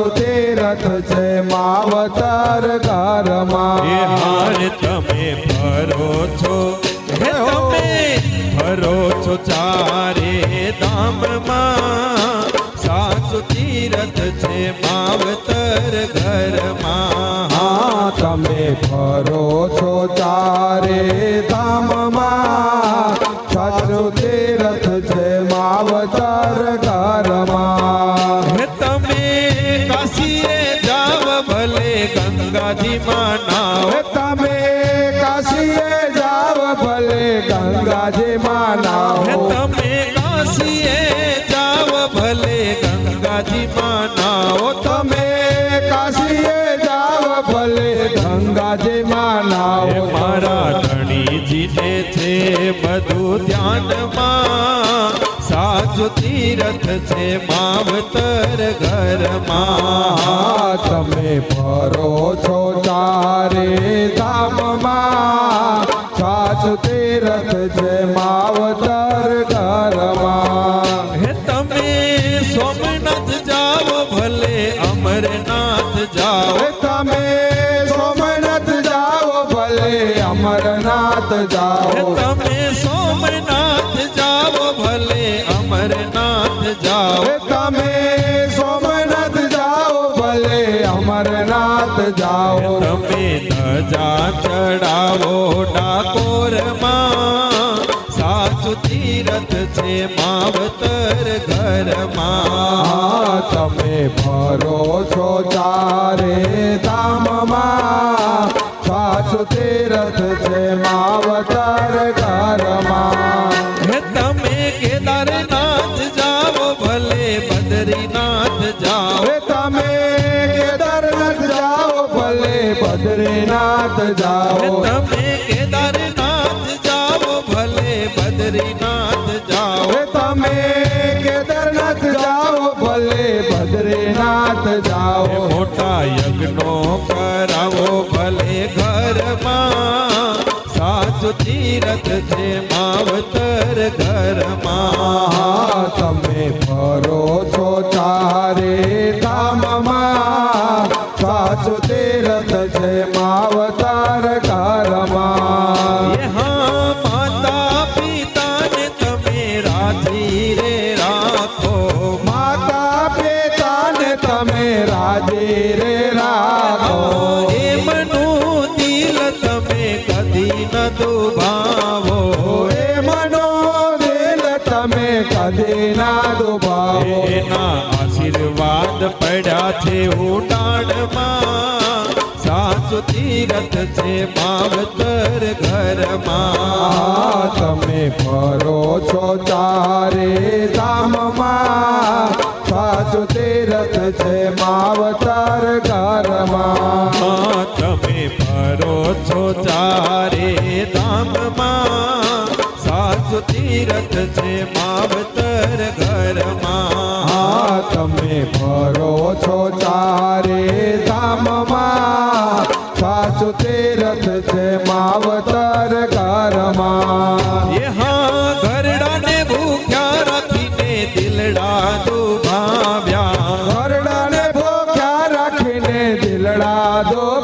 સાચું તીરથ છે માવતર એ ઘરમાં હાર તમે ફરો છો. હે તમે ફરો છો ચારે ધામમાં. સાચું તીરથ છે માવતર ઘરમાં. હા તમે ફરો છો ચારે ધામમાં. સાચું તીરથ છે માવતર ભલે ગંગાજીમાં નાવ. તમે કાશીએ જાવ ભલે ગંગાજીમાં હે તમે કાશીએ જાવ ભલે ગંગાજીમાં નાવ. તમે કાશીએ જાવ ભલે ગંગાજીમાં એ મારા ધણીજીને છે બધું ધ્યાનમાં. સાચું તીરથ છે માવતર ઘરમાં. તમે ફરો છો ચારે તીરથ છે માવતર ઘરમાં તમે ભરો છો ચારે જાઓ. તમે કેદારનાથ જાઓ ભલે બદ્રીનાથ જાઓ. મોટા યજ્ઞો કરાવો ભલે ઘરમાં. સાચું તીરથ છે માવતર ઘરમાં. તમે ફરો છો ચારે છે ઉડાણમાં સાચું તીરથ છે માવતર ઘરમાં. તમે ફરો છો ચારે ધામમાં સાચું તીરથ છે માવતર ઘરમાં. તમે ફરો છો ચારે ધામમાં સાચું તીરથ છે માવતર ઘરમાં. તમે ફરો છો ચારે ધામમાં. તે રથ છે માવતર ઘરમાં. એ હા ઘરડાને ભૂખ્યા રાખીને દિલડા દુભાવ્યા. ઘરડાને ભૂખ્યા રાખીને દિલડા દો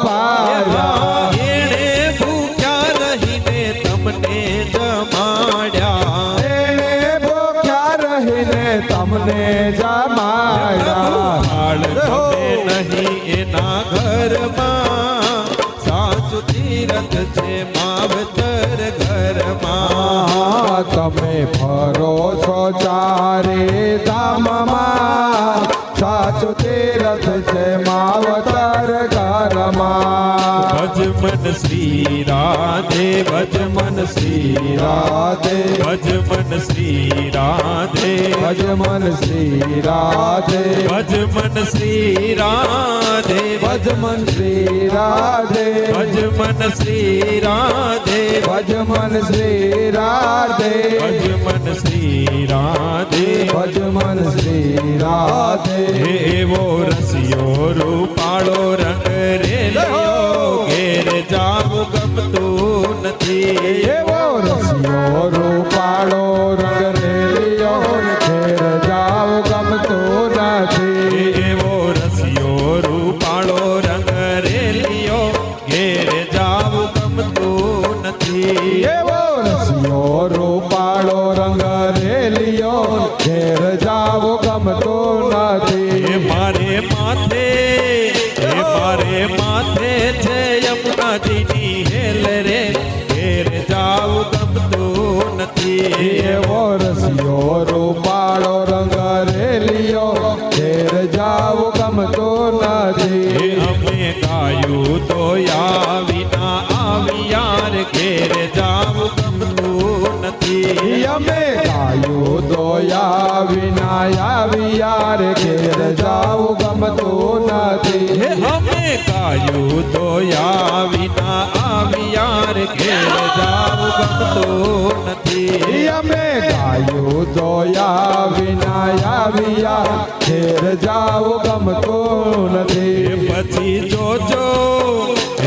રાધે ભજ મન શ્રી રાધે. ભજ મન શ્રી રાધે. ભજમન શ્રી રાધે. ભજ મન શ્રી રાધે. ભજમન શ્રી રાધે. ભજ મન શ્રી રાધે. ભજમન શ્રી રાધે. ભજ મન શ્રી રાધે. ભજમન શ્રી શ્રી રાધે એવો રસિયો રૂપાળો રંગ રેલિયો ઘેર જાવું ગમતું નથી. એવો રસિયો ઘેર જાવ ગમ એ નથી. પછી જોજો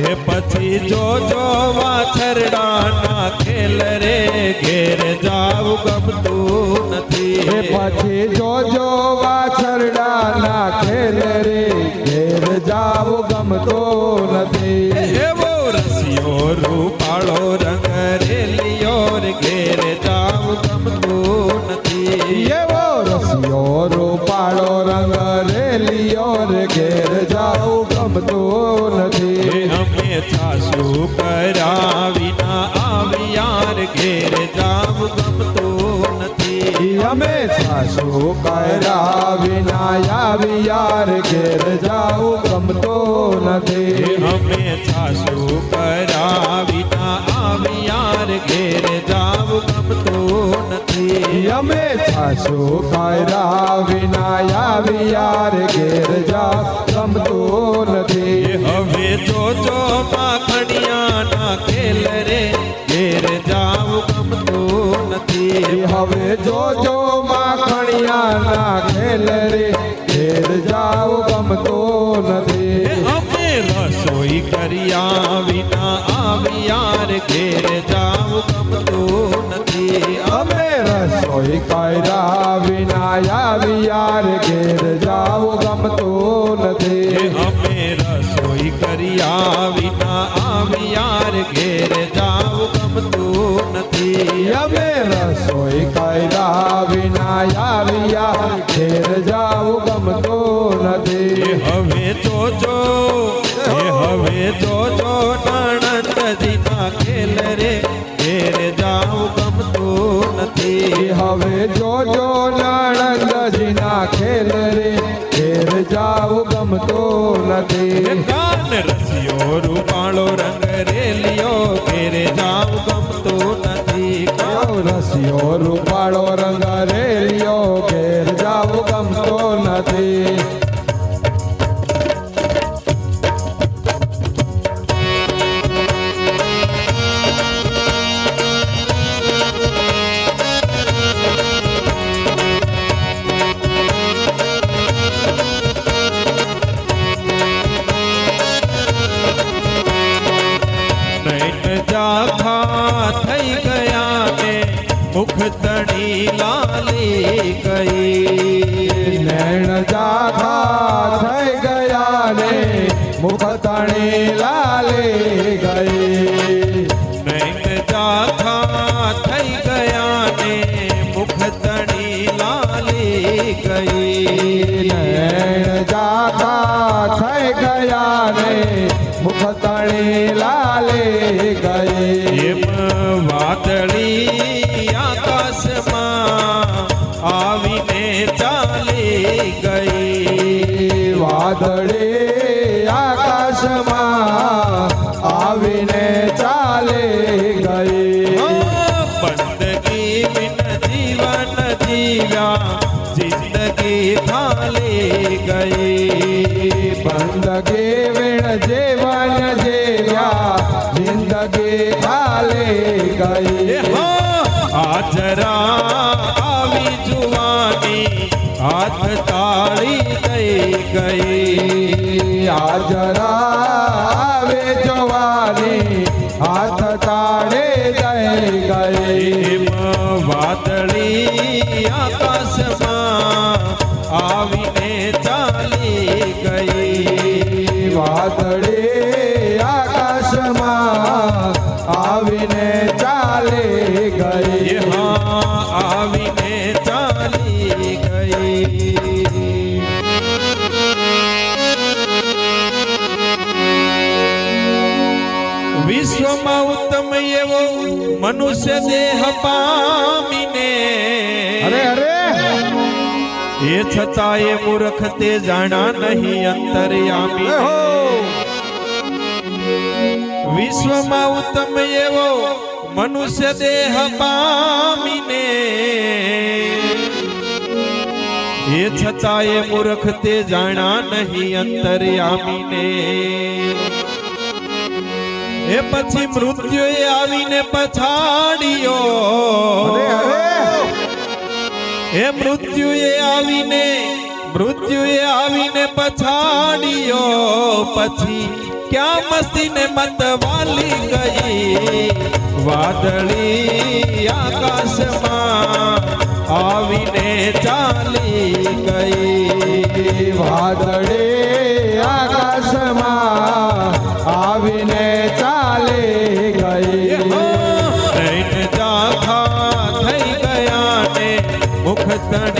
એ પછી જોજો વાછરડાના ખેલ રે ઘેર જાવ ગમતું તો નથી. પછી જોજો વાછરડાના ખેલ રે ઘેર જાવ ગમતો નથી. ગમતો નથી. અમે છાસુ કર્યા અમે સાસુ કર્યા વિના આવી યાર ઘેર જાવ ગમતો નથી. અમે છાસુ કરા વિના આવી યાર ઘેર જાવું ગમતો નથી. અમે સાસુ કરા વિના આવી યાર ઘેર જા ગમતો નથી. હવે જો જો ખેલ ના ઘેર હવે જોજો માખણિયા ના ખેલ રે ઘેર જાવ ગમતો નથી. અમે રસોઈ કર્યા વિના આવ્યા રે ઘેર જાવું ગમતો નથી. અમે રસોઈ કર્યા વિના આવ્યા રે ઘેર જાવ ગમતો નથી. અમે રસોઈ કર્યા વિના આવ્યા રે ઘેર રસિયો રૂપાળો રંગ રેલિયો ઘેર ગઈ. નૈણ જાખા થઈ ગયા ને મુખ તણી લાલે ગઈ. નૈણ જાખા થઈ ગયા ને મુખ તણી લાલે ગઈ. નૈણ જાખા થઈ ગયા ને મુખ તણી લાલે વાદળે આકાશમાં આવીને ચાલે ગઈ. બંદગી બિન જીવન જીવ્યા જિંદગી થાલી ગઈ. બંદગી બિન જીવન જીવ્યા જિંદગી ખાલે ગઈ. હા આવે જોવાની હાથ તાળે દઈ ગઈ. વાદળી આકાશમાં વિશ્વમાં ઉત્તમ એવો મનુષ્ય દેહ પામીને અરે અરે એ છતાં એ મૂર્ખ તે જાણા નહીં અંતર્યામી વિશ્વમાં ઉત્તમ એવો મનુષ્ય દેહ પામીને એ છતાં એ મૂર્ખ તે જાણા નહીં અંતર્યામીને એ પછી મૃત્યુએ આવીને પછાડ્યો. એ મૃત્યુએ આવીને મૃત્યુએ આવીને પછાડ્યો. પછી ક્યાં મસ્તીને મતવાલી ગઈ? વાદળી આકાશમાં આવીને ચાલી ગઈ. વાદળે આકાશમાં આવીને મુખ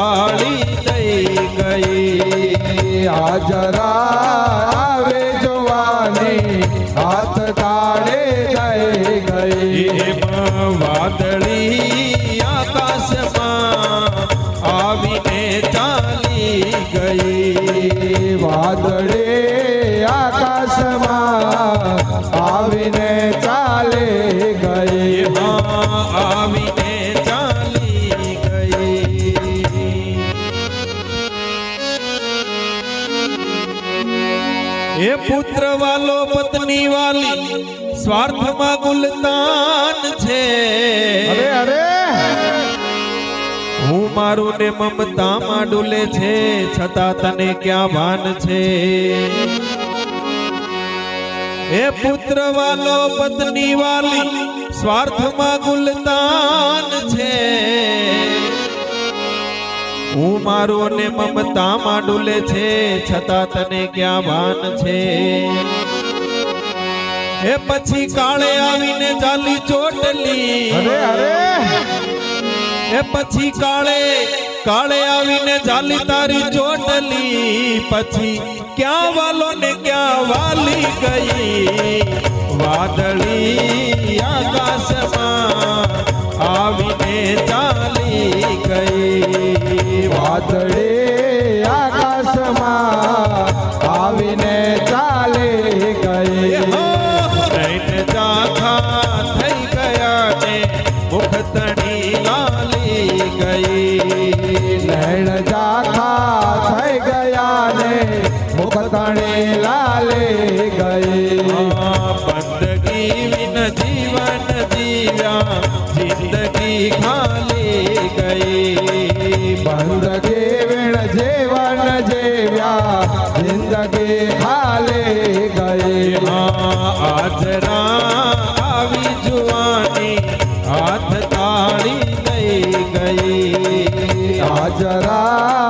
હાથ થઈ ગઈ. હાજરા આવે જોવાની હાથ તાળે એ પુત્ર વાલો પત્ની વાલી સ્વાર્થમાં ગુલતાન છે. અરે અરે. હું મારું ને મમતામાં ડૂલે છે છતાં તને ક્યાં ભાન છે? એ પુત્ર વાલો પત્ની વાલી સ્વાર્થમાં ગુલતાન છે. હું મારું ને મમતામાં ડૂલે છે છતાં તને ક્યાં ભાન છે? એ પછી કાળે આવીને જાલી ચોટલી. અરે અરે! એ પછી કાળે કાળે આવીને જાલી તારી ચોટલી. પછી ક્યાં વાલો ને ક્યાં વાલી ગઈ? વાદળી આકાશમાં આવીને ચાલી ગઈ. વાદળે આકાશમાં આવીને ચાલે ગઈ નૈન ગઈ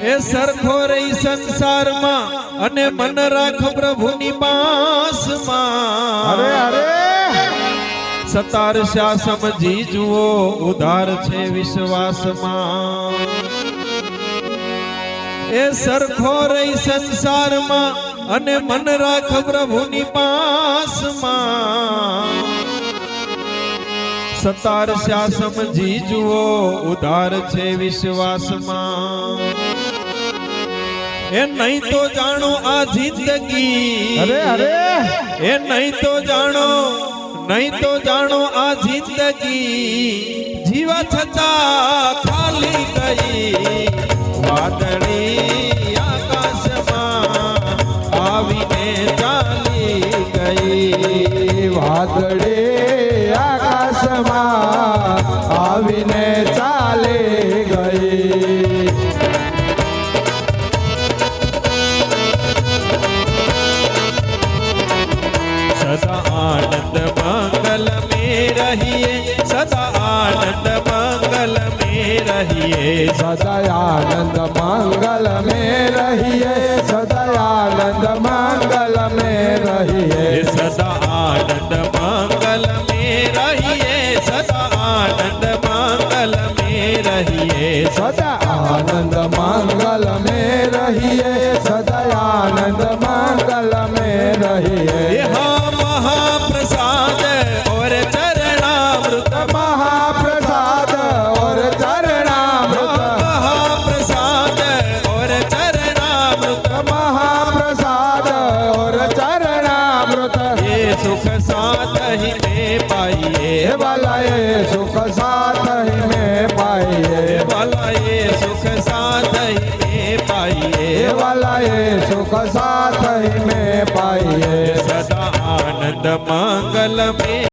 એ સરખો રહી સંસારમાં અને મન રાખ પ્રભુની પાસમાં. અરે અરે! સતાર શા સમજી જુઓ ઉધાર છે વિશ્વાસમાં. એ સરખો રહી સંસારમાં અને મન રાખ પ્રભુની પાસમાં. સતાર શા સમજી જુઓ ઉધાર છે વિશ્વાસમાં. એ નહીં તો જાણો આ જિંદગી. અરે અરે. એ નહીં તો જાણો નહીં તો જાણો આ જિંદગી. જીવા છતાં ખાલી ગઈ. વાદળી રહીએ સદયાનંદ મંગલ મે રહીએ સદયાનંદ મંગલ મે રહીએ સદા આનંદ મંગલ મે રહીએ સદા આનંદ મંગલ મે રહીએ સદા સાથ હી